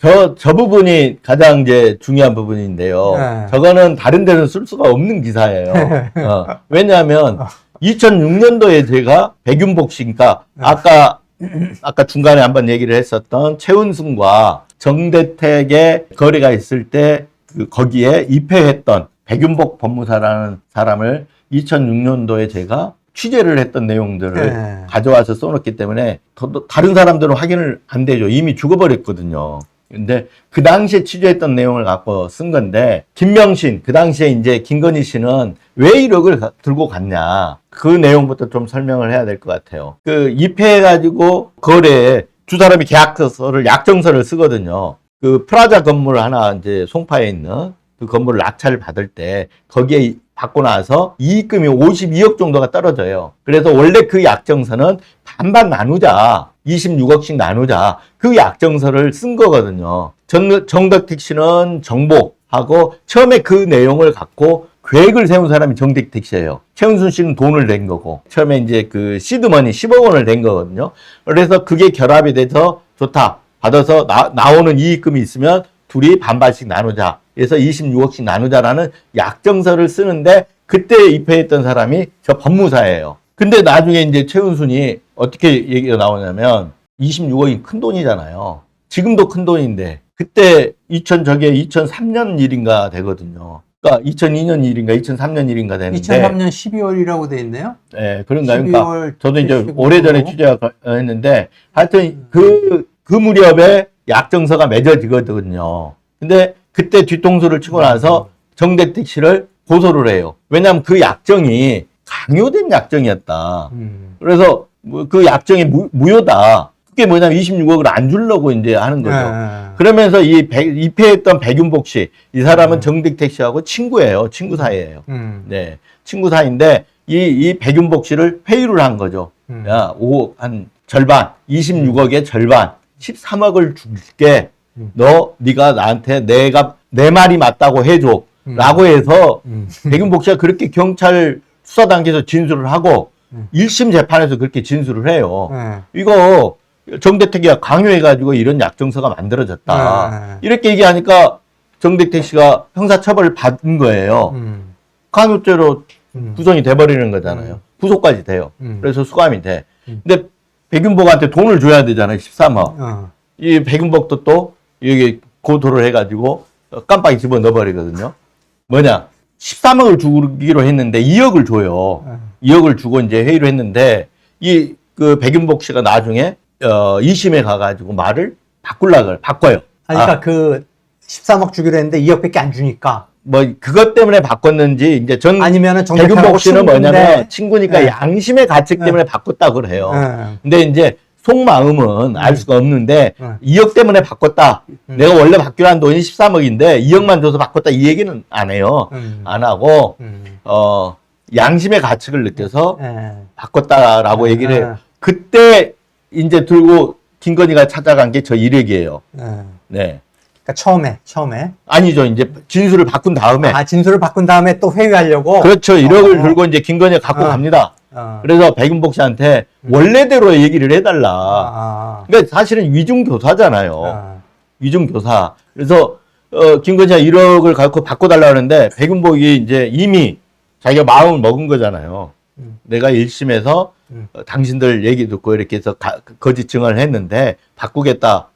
저, 저 부분이 가장 이제 중요한 부분인데요. 네. 저거는 다른 데는 쓸 수가 없는 기사예요. 어, 왜냐하면 2006년도에 제가 백윤복 씨니까 네. 아까 아까 중간에 한번 얘기를 했었던 최은순과 정대택의 거래가 있을 때 그 거기에 입회했던 백윤복 법무사라는 사람을 2006년도에 제가 취재를 했던 내용들을 네. 가져와서 써놓기 때문에 더- 더 다른 사람들은 확인을 안 되죠. 이미 죽어버렸거든요. 근데 그 당시에 취재했던 내용을 갖고 쓴 건데 김명신 그 당시에 이제 김건희 씨는 왜 1억을 가- 들고 갔냐 그 내용부터 좀 설명을 해야 될 것 같아요. 그 입회해 가지고 거래에 두 사람이 계약서를 약정서를 쓰거든요. 그 프라자 건물 하나 이제 송파에 있는 그 건물을 낙찰을 받을 때 거기에 받고 나서 이익금이 52억 정도가 떨어져요. 그래서 원래 그 약정서는 반반 나누자. 26억씩 나누자. 그 약정서를 쓴 거거든요. 정, 정덕택 씨는 정복하고 처음에 그 내용을 갖고 계획을 세운 사람이 정덕택 씨예요. 최은순 씨는 돈을 낸 거고 처음에 이제 그 시드머니 10억 원을 낸 거거든요. 그래서 그게 결합이 돼서 좋다. 받아서 나, 나오는 이익금이 있으면 둘이 반반씩 나누자. 그래서 26억씩 나누자라는 약정서를 쓰는데 그때 입회했던 사람이 저 법무사예요. 근데 나중에 이제 최은순이 어떻게 얘기가 나오냐면 26억이 큰 돈이잖아요. 지금도 큰 돈인데 그때 2000 저게 2003년 일인가 되거든요. 그러니까 2002년 일인가 2003년 일인가 되는데 2003년 12월이라고 돼 있네요. 예, 그런가요? 그러니까 12월 저도 이제 75 오래전에 취재했는데 하여튼 그, 그 무렵에 약정서가 맺어지거든요. 근데 그때 뒤통수를 치고 나서 정대택 씨를 고소를 해요. 왜냐하면 그 약정이 강요된 약정이었다. 음. 그래서 뭐그 약정이 무, 무효다. 그게 뭐냐면 26억을 안 주려고 이제 하는 거죠. 네. 그러면서 이 백- 입회했던 백윤복 씨, 이 사람은 음. 정택택 씨하고 친구예요. 친구 사이예요. 음. 네, 친구 사이인데 이, 이 백윤복 씨를 회유를 한 거죠. 음. 야, 오, 한 절반, 26억의 절반, 13억을 줄게. 음. 너, 네가 나한테 내가 내 말이 맞다고 해줘. 음. 라고 해서 음. 백윤복 씨가 그렇게 경찰 수사 단계에서 진술을 하고 음. 1심 재판에서 그렇게 진술을 해요. 네. 이거 정대택이가 강요해가지고 이런 약정서가 만들어졌다. 네. 이렇게 얘기하니까 정대택 씨가 형사처벌을 받은 거예요. 음. 강요죄로 음. 구성이 돼버리는 거잖아요. 구속까지 돼요. 음. 그래서 수감이 돼. 음. 근데 백윤복한테 돈을 줘야 되잖아요. 13억. 어. 이 백윤복도 또 여기 고소를 해가지고 깜빡이 집어 넣어버리거든요. 뭐냐. 13억을 주기로 했는데 2억을 줘요. 어. 2억을 주고 이제 회의를 했는데 이 그 백윤복 씨가 나중에 어 2심에 가가지고 말을 바꾸려고 바꿔요. 아니, 그러니까 그 13억 주기로 했는데 2억밖에 안 주니까 뭐 그것 때문에 바꿨는지 이제 전 아니면은 백윤복 씨는 뭐냐면 친구니까 네. 양심의 가책 때문에 바꿨다 그래요. 네. 근데 이제 속마음은 알 수가 없는데 음. 2억 때문에 바꿨다. 음. 내가 원래 받기로 한 돈이 13억인데 2억만 줘서 바꿨다 이 얘기는 안 해요. 음. 안 하고 음. 어 양심의 가책을 느껴서 네. 바꿨다라고 네. 얘기를 해요. 그때 이제 들고 김건희가 찾아간 게 저 이력이에요. 네. 네. 그러니까 처음에 처음에 아니죠. 이제 진술을 바꾼 다음에 아 진술을 바꾼 다음에 또 회유하려고 그렇죠. 1억을 어. 들고 이제 김건희가 갖고 어. 갑니다. 어. 그래서 백윤복 씨한테 원래대로 얘기를 해달라. 아, 그러니까 사실은 위중 교사잖아요. 아. 위중 교사. 그래서 어, 김건희가 1억을 갖고 바꿔달라 하는데 백윤복이 이제 이미 자기가 마음을 먹은 거잖아요. 음. 내가 1심에서 음. 어, 당신들 얘기 듣고 이렇게 해서 가- 거짓 증언을 했는데 바꾸겠다.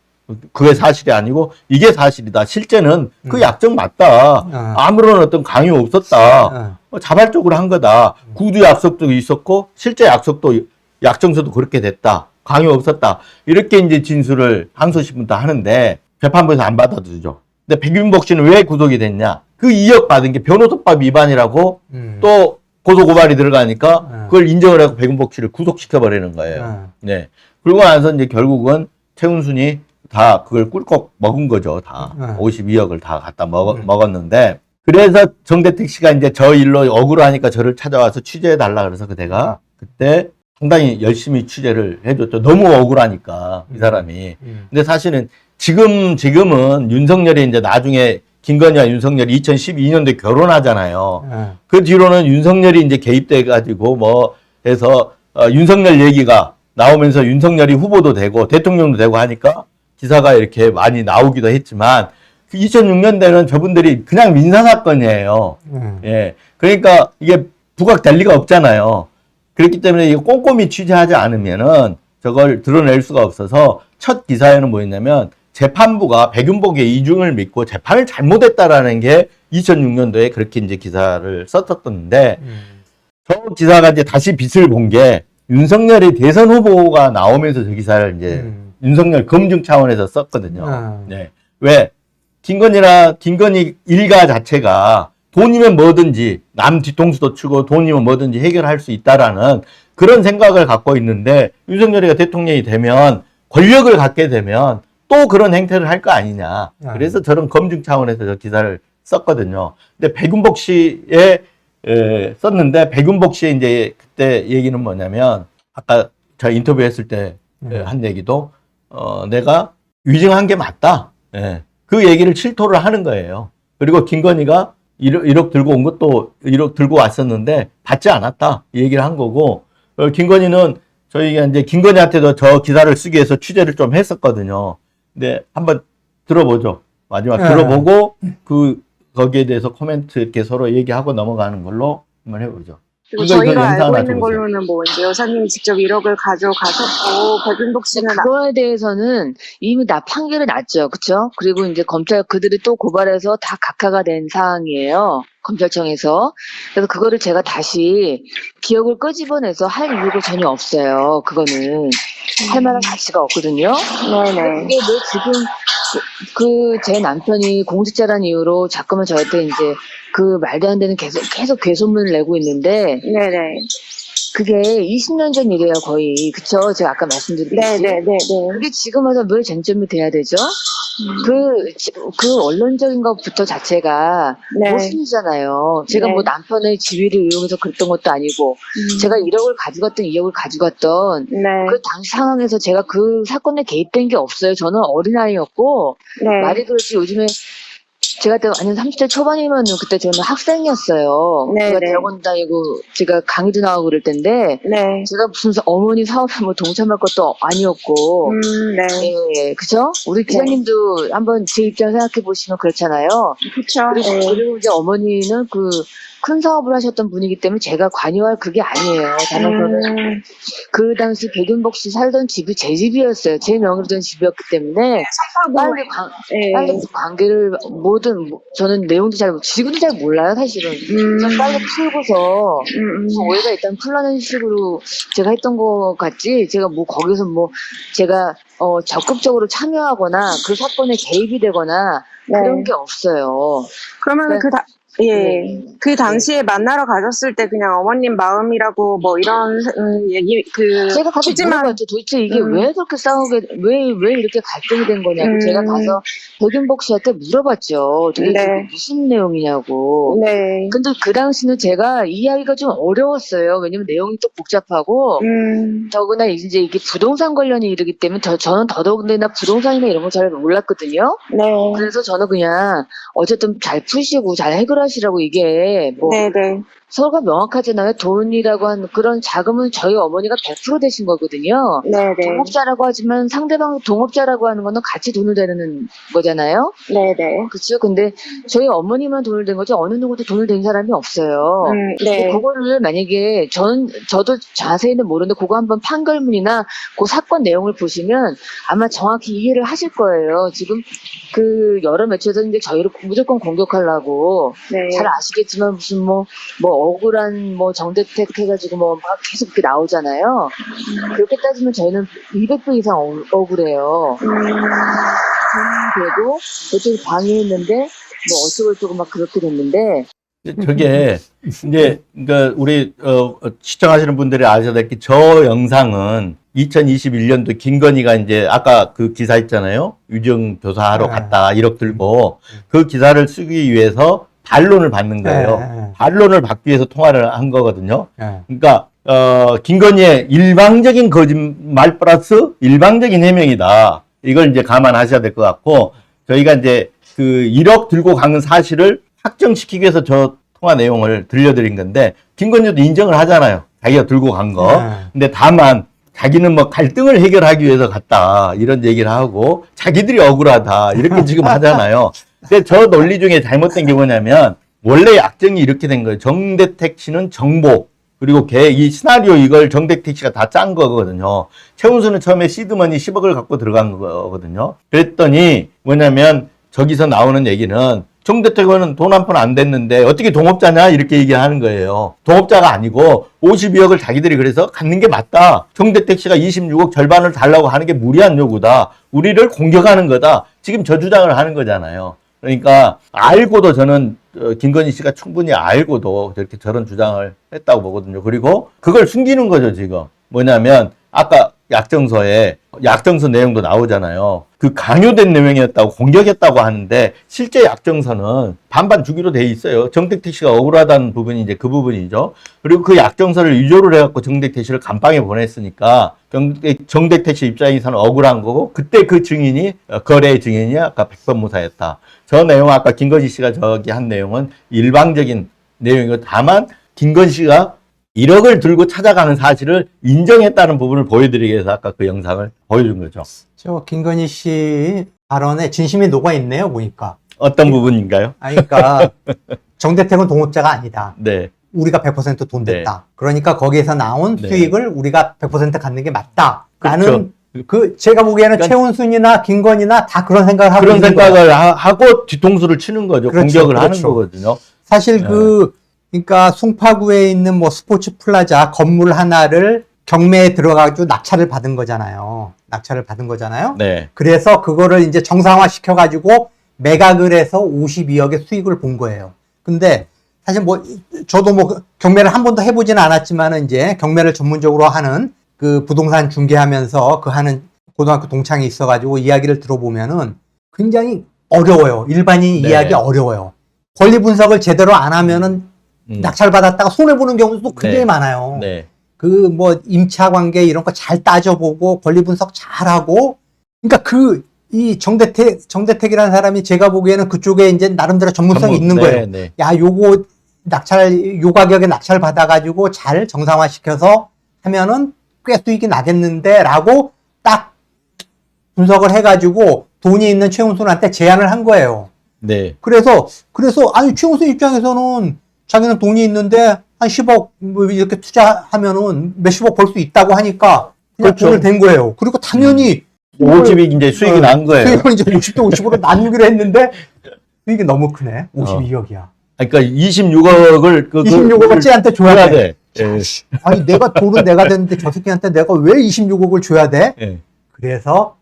그게 사실이 아니고 이게 사실이다. 실제는 그 음. 약정 맞다. 어. 아무런 어떤 강요 없었다. 어. 어, 자발적으로 한 거다. 음. 구두 약속도 있었고 실제 약속도 약정서도 그렇게 됐다. 강요 없었다. 이렇게 이제 진술을 항소심부터 하는데 재판부에서 안 받아주죠. 근데 백윤복 씨는 왜 구속이 됐냐? 그 2억 받은 게 변호사법 위반이라고 음. 또 고소 고발이 들어가니까 음. 그걸 인정을 하고 백윤복 씨를 구속시켜 버리는 거예요. 어. 네. 그러고 나서 이제 결국은 최은순이 다 그걸 꿀꺽 먹은 거죠. 다 음. 52억을 다 갖다 먹, 음. 먹었는데 그래서 정대택 씨가 이제 저 일로 억울하니까 저를 찾아와서 취재해 달라 그래서 그대가 그때 상당히 열심히 취재를 해줬죠. 너무 억울하니까 이 사람이. 음. 근데 사실은 지금 지금은 윤석열이 이제 나중에 김건희와 윤석열이 2012년도에 결혼하잖아요. 어. 그 뒤로는 윤석열이 이제 개입돼 가지고 뭐 해서 어, 윤석열 얘기가 나오면서 윤석열이 후보도 되고 대통령도 되고 하니까 기사가 이렇게 많이 나오기도 했지만 그 2006년대는 저분들이 그냥 민사 사건이에요. 음. 예. 그러니까 이게 부각될 리가 없잖아요. 그렇기 때문에 이거 꼼꼼히 취재하지 않으면은 저걸 드러낼 수가 없어서 첫 기사에는 뭐였냐면 재판부가 백윤복의 이중을 믿고 재판을 잘못했다라는 게 2006년도에 그렇게 이제 기사를 썼었던데 음. 저 기사가 이제 다시 빛을 본 게 윤석열이 대선 후보가 나오면서 저 기사를 이제 음. 윤석열 검증 차원에서 썼거든요. 아. 네. 왜? 김건희나 김건희 일가 자체가 돈이면 뭐든지 남 뒤통수도 치고 돈이면 뭐든지 해결할 수 있다라는 그런 생각을 갖고 있는데 윤석열이가 대통령이 되면 권력을 갖게 되면 또 그런 행태를 할 거 아니냐. 아. 그래서 저런 검증 차원에서 저 기사를 썼거든요. 근데 백윤복 씨의 에, 썼는데 백윤복 씨의 이제 그때 얘기는 뭐냐면 아까 제가 인터뷰했을 때한 음. 얘기도 어, 내가 위증한 게 맞다. 예. 그 얘기를 실토를 하는 거예요. 그리고 김건희가 1억, 1억 들고 온 것도 1억 들고 왔었는데 받지 않았다. 이 얘기를 한 거고, 어, 김건희는 저희가 이제 김건희한테도 저 기사를 쓰기 위해서 취재를 좀 했었거든요. 근데 한번 들어보죠. 마지막 네. 들어보고 그 거기에 대해서 코멘트 이렇게 서로 얘기하고 넘어가는 걸로 한번 해보죠. 그리고 이거, 이거 저희가 알고 있는 줘보세요. 걸로는 뭐 이제 여사님이 직접 1억을 가져가셨고 백윤복 씨는 아- 그거에 대해서는 이미 다 판결이 났죠. 그쵸? 그리고 이제 검찰 그들이 또 고발해서 다 각하가 된 사항이에요. 검찰청에서. 그래서 그거를 제가 다시 기억을 끄집어내서 할 이유가 전혀 없어요. 그거는. 할 만한 가치가 없거든요. 네네 그게 왜 지금 그 제 남편이 공직자란 이유로 자꾸만 저한테 이제 그 말도 안 되는 계속 계속 괴소문을 내고 있는데 네네 그게 20년 전 일이에요 거의 그쵸 제가 아까 말씀드렸듯이 네네네네 그게 지금 와서 왜 쟁점이 돼야 되죠? 그, 지- 그 언론적인 것부터 자체가 네 모순이잖아요. 제가 네. 뭐 남편의 지위를 이용해서 그랬던 것도 아니고, 음. 제가 1억을 가져갔던 2억을 가져갔던, 네 그 당시 상황에서 제가 그 사건에 개입된 게 없어요. 저는 어린아이였고, 네. 말이 그렇지 요즘에 제가 그때 완전 30대 초반이면 그때 저는 학생이었어요. 네, 제가 네. 대학원 다니고 제가 강의도 나가고 그럴 텐데, 네. 제가 무슨 어머니 사업에 뭐 동참할 것도 아니었고, 음, 네. 예, 그죠? 우리 기자님도 한번 제 입장 생각해 보시면 그렇잖아요. 그쵸. 그리고, 네. 그리고 이제 어머니는 그 큰 사업을 하셨던 분이기 때문에 제가 관여할 그게 아니에요. 다만 음, 그 당시 백윤복 씨 살던 집이 제 집이었어요. 제 명의로 된 집이었기 때문에 빨리 관, 네. 빨리 그 관계를 모든 뭐- 저는 내용도 잘 지금도 잘 몰라요 사실은. 음, 좀 빨리 풀고서 음, 음. 오해가 일단 풀라는 식으로 제가 했던 것 같지 제가 뭐 거기서 뭐 제가 어 적극적으로 참여하거나 그 사건에 개입이 되거나 네. 그런 게 없어요. 그러면 네. 그 다, 예. 네. 그 당시에 만나러 가셨을 때 그냥 어머님 마음이라고 뭐 이런 음, 얘기 그 제가 가서 물어봤죠. 도대체 이게 음. 왜 그렇게 싸우게 왜 왜 이렇게 갈등이 된 거냐고 음. 제가 가서 백윤복 씨한테 물어봤죠. 도대체 네. 이게 무슨 내용이냐고. 네. 근데 그 당시는 제가 이해하기가 좀 어려웠어요. 왜냐면 내용이 또 복잡하고 음, 더구나 이제 이게 부동산 관련이 이르기 때문에 더, 저는 더더군다나 부동산이나 이런 거 잘 몰랐거든요. 네. 그래서 저는 그냥 어쨌든 잘 푸시고 잘 해결하 시라고 이게 뭐 네, 네. 서로가 명확하잖아요. 돈이라고 하는 그런 자금은 저희 어머니가 100% 되신 거거든요. 네, 네. 동업자라고 하지만 상대방 동업자라고 하는 거는 같이 돈을 대는 거잖아요. 네, 네. 그렇죠. 근데 저희 어머니만 돈을 댄 거지 어느 누구도 돈을 댄 사람이 없어요. 음, 네. 그거를 만약에 전 저도 자세히는 모르는데 그거 한번 판결문이나 그 사건 내용을 보시면 아마 정확히 이해를 하실 거예요. 지금 그 여러 매체에서 이제 저희를 무조건 공격하려고 네. 잘 아시겠지만 무슨 뭐뭐 억울한 뭐 정대택 해가지고 뭐 막 계속 이렇게 나오잖아요. 그렇게 따지면 저희는 200배 이상 억- 억울해요. 음, 그래도 그쪽이 방해했는데 뭐 어쩌고 저쩌고 막 그렇게 됐는데 저게 이제 그러니까 우리 어, 어, 시청하시는 분들이 아셔야 될 게 저 영상은 2021년도 김건희가 이제 아까 그 기사 있잖아요. 유정 교사하러 네. 갔다 1억 들고 그 기사를 쓰기 위해서 반론을 받는 거예요. 네, 반론을 받기 위해서 통화를 한 거거든요. 네. 그러니까 어 김건희의 일방적인 거짓말 플러스 일방적인 해명이다. 이걸 이제 감안하셔야 될 것 같고 저희가 이제 그 1억 들고 간 사실을 확정시키기 위해서 저 통화 내용을 들려드린 건데 김건희도 인정을 하잖아요. 자기가 들고 간 거. 네. 근데 다만 자기는 뭐 갈등을 해결하기 위해서 갔다 이런 얘기를 하고 자기들이 억울하다 이렇게 지금 하잖아요. 근데 저 논리 중에 잘못된 게 뭐냐면 원래 약정이 이렇게 된 거예요. 정대택 씨는 정보 그리고 걔 이 시나리오 이걸 정대택 씨가 다 짠 거거든요. 최은수는 처음에 시드머니 10억을 갖고 들어간 거거든요. 그랬더니 뭐냐면 저기서 나오는 얘기는 정대택은 돈 한 푼 안 됐는데 어떻게 동업자냐 이렇게 얘기하는 거예요. 동업자가 아니고 52억을 자기들이 그래서 갖는 게 맞다. 정대택 씨가 26억 절반을 달라고 하는 게 무리한 요구다. 우리를 공격하는 거다. 지금 저 주장을 하는 거잖아요. 그러니까 알고도 저는 어, 김건희 씨가 충분히 알고도 저렇게 저런 주장을 했다고 보거든요. 그리고 그걸 숨기는 거죠, 지금. 뭐냐면 아까 약정서에 약정서 내용도 나오잖아요. 그 강요된 내용이었다고 공격했다고 하는데 실제 약정서는 반반 주기로 돼 있어요. 정택택 씨가 억울하다는 부분이 이제 그 부분이죠. 그리고 그 약정서를 위조를 해갖고 정택택 씨를 감방에 보냈으니까 정택, 정택택 씨 입장에서는 억울한 거고 그때 그 증인이 어, 거래 증인이 아까 백번무사였다. 저 내용 아까 김건희 씨가 저기 한 내용은 일방적인 내용이고 다만 김건희 씨가 1억을 들고 찾아가는 사실을 인정했다는 부분을 보여드리기 위해서 아까 그 영상을 보여준 거죠. 저 김건희 씨 발언에 진심이 녹아 있네요, 보니까. 어떤 부분인가요? 아니, 그러니까 정대택은 동업자가 아니다. 네. 우리가 100%돈 냈다. 그러니까 거기에서 나온 네. 수익을 우리가 100% 갖는 게 맞다. 그렇죠. 라는 그 제가 보기에는 그러니까- 최훈순이나 김건희나 다 그런 생각을 하고 그런 있는 거예요. 생각을 하, 고 뒤통수를 치는 거죠. 그렇죠, 공격을 하는 그렇죠. 거거든요. 사실 네. 그 그러니까 송파구에 있는 뭐 스포츠 플라자 건물 하나를 경매에 들어가지고 낙찰을 받은 거잖아요. 낙찰을 받은 거잖아요. 네. 그래서 그거를 이제 정상화 시켜가지고 매각을 해서 52억의 수익을 본 거예요. 근데 사실 뭐 저도 뭐 경매를 한 번도 해보지는 않았지만은 이제 경매를 전문적으로 하는 그 부동산 중개하면서 그 하는 고등학교 동창이 있어가지고 이야기를 들어보면은 굉장히 어려워요. 일반인 네. 이야기 어려워요. 권리 분석을 제대로 안 하면은 음. 낙찰 받았다가 손해 보는 경우도 굉장히 네. 많아요. 네. 그 뭐 임차 관계 이런 거 잘 따져보고 권리 분석 잘하고 그러니까 그 이 정대택 정대택이라는 사람이 제가 보기에는 그쪽에 이제 나름대로 전문성이 전부- 있는 네, 거예요. 네. 야 요거 낙찰 요 가격에 낙찰 받아가지고 잘 정상화 시켜서 하면은 꽤 수익이 나겠는데라고 딱 분석을 해가지고 돈이 있는 최은순한테 제안을 한 거예요. 네. 그래서 그래서 아니 최우수 입장에서는 자기는 돈이 있는데 한 10억 뭐 이렇게 투자하면은 몇십억 벌 수 있다고 하니까 그냥 그렇죠. 돈을 댄 거예요. 그리고 당연히 50이 이제 수익이 어, 난 거예요. 수익을 이제 50대 50으로 나누기로 했는데 수익이 너무 크네. 52억이야. 그러니까 26억을 그, 26억을 쟤한테 줘야 줘야 돼. 돼. 예. 아니 내가 돈은 내가 됐는데 저 새끼한테 내가 왜 26억을 줘야 돼? 예. 그래서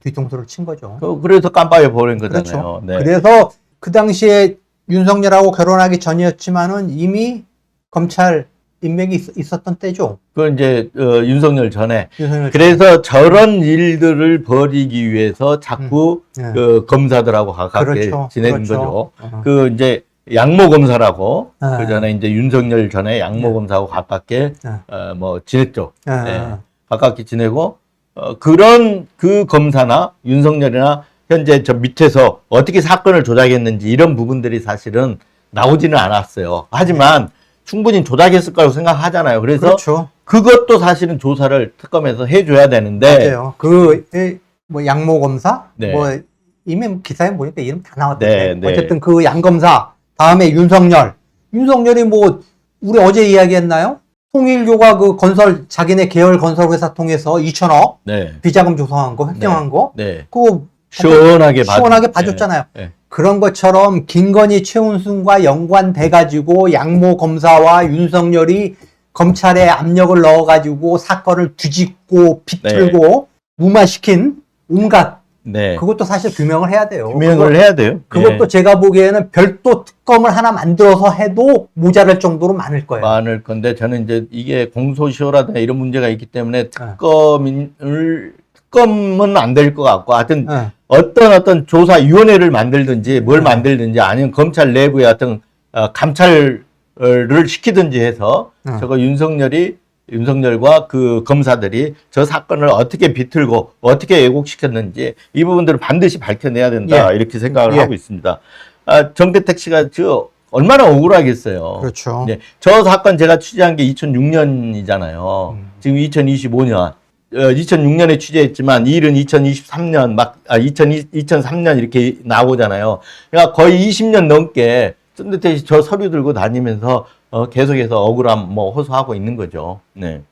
뒤통수를 친 거죠. 그- 그래서 깜빡이 버린 거잖아요. 그렇죠. 네. 그래서 그 당시에 윤석열하고 결혼하기 전이었지만은 이미 검찰 인맥이 있, 었던 때죠. 그 이제 어, 윤석열 전에 윤석열. 그래서 저런 일들을 벌이기 위해서 자꾸 네. 그 검사들하고 가깝게 그렇죠. 지내는 그렇죠. 거죠. 어. 그 이제 양모 검사라고 네. 그 전에 이제 윤석열 전에 양모 네. 검사하고 가깝게 네. 어, 뭐 지냈죠. 네. 네. 가깝게 지내고 어, 그런 그 검사나 윤석열이나 현재 저 밑에서 어떻게 사건을 조작했는지 이런 부분들이 사실은 나오지는 않았어요. 하지만 충분히 조작했을 거라고 생각하잖아요. 그래서 그렇죠. 그것도 사실은 조사를 특검에서 해줘야 되는데 맞아요. 그, 뭐, 양모 검사? 네. 뭐, 이미 뭐 기사에 보니까 이름 다 나왔던데. 네, 네. 어쨌든 그 양 검사, 다음에 윤석열. 윤석열이 뭐, 우리 어제 이야기했나요? 통일교가 그 건설, 자기네 계열 건설 회사 통해서 2천억 네, 비자금 조성한 거, 획정한 거. 네 그거 시원하게 봐 시원하게 봐줬잖아요. 네. 그런 것처럼 김건희 최은순과 연관돼 가지고 양모 검사와 윤석열이 검찰에 압력을 넣어 가지고 사건을 뒤집고 비틀고 무마시킨 온갖 네. 그것도 사실 규명을 해야 돼요. 규명을 해야 돼요. 그것, 그것도 예. 제가 보기에는 별도 특검을 하나 만들어서 해도 모자랄 정도로 많을 거예요. 많을 건데 저는 이제 이게 공소시효라든가 이런 문제가 있기 때문에 특검을 특검은 안 될 것 같고 하여튼 네. 어떤 어떤 조사위원회를 만들든지 뭘 네. 만들든지 아니면 검찰 내부에 어떤 어, 감찰을 시키든지 해서 네. 저거 윤석열이 윤석열과 그 검사들이 저 사건을 어떻게 비틀고 어떻게 왜곡시켰는지 이 부분들을 반드시 밝혀내야 된다 예. 이렇게 생각을 예. 하고 있습니다. 아, 정대택 씨가 저 얼마나 억울하겠어요. 그렇죠. 네, 저 사건 제가 취재한 게 2006년이잖아요. 음. 지금 2025년. 2006년에 취재했지만 이 일은 2023년 막 아, 2002, 2003년 이렇게 나오잖아요. 그러니까 거의 20년 넘게 손대태 씨저 서류 들고 다니면서 어, 계속해서 억울함 뭐 호소하고 있는 거죠. 네.